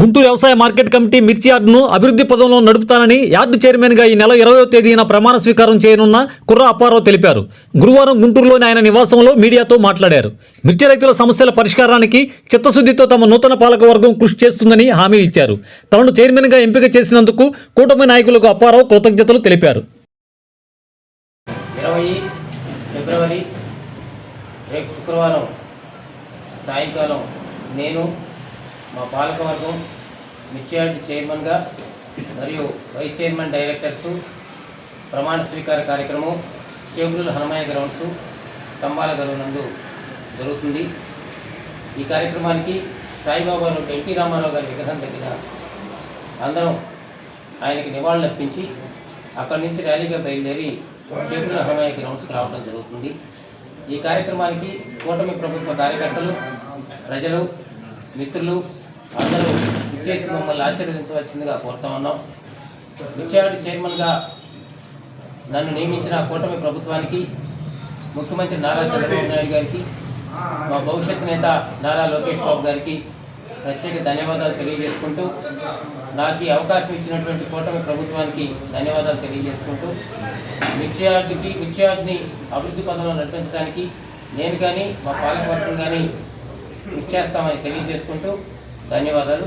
గుంటూరు వ్యవసాయ market committee మిర్చి యార్డును అభివృద్ధి పదంలో నడుపుతానని యార్డు చైర్మన్గా ఈ నెల ఇరవయో తేదీన ప్రమాణ స్వీకారం చేయనున్న కుర్ర అప్పారావు తెలిపారు. గురువారం గుంటూరులోని ఆయన నివాసంలో మీడియాతో మాట్లాడారు. మిర్చి రైతుల సమస్యల పరిష్కారానికి చిత్తశుద్ధితో తమ నూతన పాలకవర్గం కృషి చేస్తుందని హామీ ఇచ్చారు. తనను చైర్మన్గా ఎంపిక చేసినందుకు కూటమి నాయకులకు అప్పారావు కృతజ్ఞతలు తెలిపారు. ఫిబ్రవరి శుక్రవారం సాయంకాలం నేను మా పాలకవర్గం మిర్చియార్డ్ చైర్మన్గా మరియు వైస్ చైర్మన్ డైరెక్టర్సు ప్రమాణ స్వీకార కార్యక్రమం షేగురుల హనుమయ్య గ్రౌండ్స్ స్తంభాల గరువు నందు జరుగుతుంది. ఈ కార్యక్రమానికి సాయిబాబా రోడ్ ఎన్టీ రామారావు గారి విగ్రహం దగ్గర అందరం ఆయనకి నివాళులు అర్పించి అక్కడి నుంచి ర్యాలీగా బయలుదేరి చేపుల హనుమయ్య గ్రౌండ్స్కి రావడం జరుగుతుంది. ఈ కార్యక్రమానికి కూటమి ప్రభుత్వ కార్యకర్తలు ప్రజలు మిత్రులు అందరూ ఇచ్చేసి మమ్మల్ని ఆశీర్వదించవలసిందిగా కోరుతా ఉన్నాం. విచ్చాడు చైర్మన్గా నన్ను నియమించిన కూటమి ప్రభుత్వానికి ముఖ్యమంత్రి నారా చంద్రబాబు నాయుడు గారికి మా భవిష్యత్ నేత నారా లోకేష్ బాబు గారికి ప్రత్యేక ధన్యవాదాలు తెలియజేసుకుంటూ నాకు ఈ అవకాశం ఇచ్చినటువంటి కూటమి ప్రభుత్వానికి ధన్యవాదాలు తెలియజేసుకుంటూ మిర్చియార్డుకి మిర్చియార్డ్ని అభివృద్ధి పదంలో నడిపించడానికి నేను కానీ మా పాలకవర్గం కానీ కృషి చేస్తామని తెలియజేసుకుంటూ ధన్యవాదాలు.